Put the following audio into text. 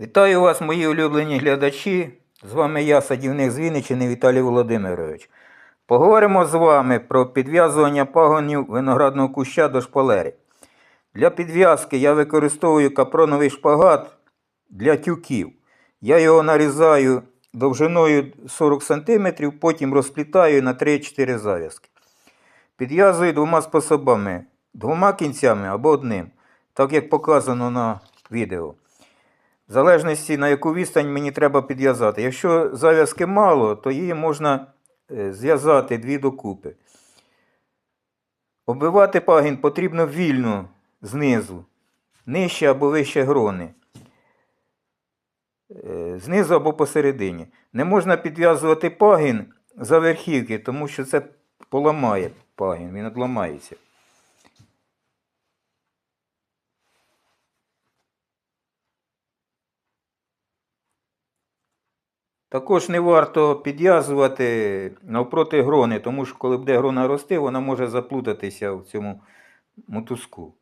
Вітаю вас, мої улюблені глядачі. З вами я, садівник з Вінниччини Віталій Володимирович. Поговоримо з вами про підв'язування пагонів виноградного куща до шпалери. Для підв'язки я використовую капроновий шпагат для тюків. Я його нарізаю довжиною 40 см, потім розплітаю на 3-4 зав'язки. Підв'язую двома способами: двома кінцями або одним, так як показано на відео. В залежності на яку відстань мені треба підв'язати. Якщо зав'язки мало, то її можна е, зв'язати дві докупи. Оббивати пагін потрібно вільно знизу, нижче або вище грони. Е, Знизу або посередині. Не можна підв'язувати пагін за верхівки, тому що це поламає пагін, він відламається. Також не варто підв'язувати навпроти грони, тому що коли буде грона рости, вона може заплутатися в цьому мотузку.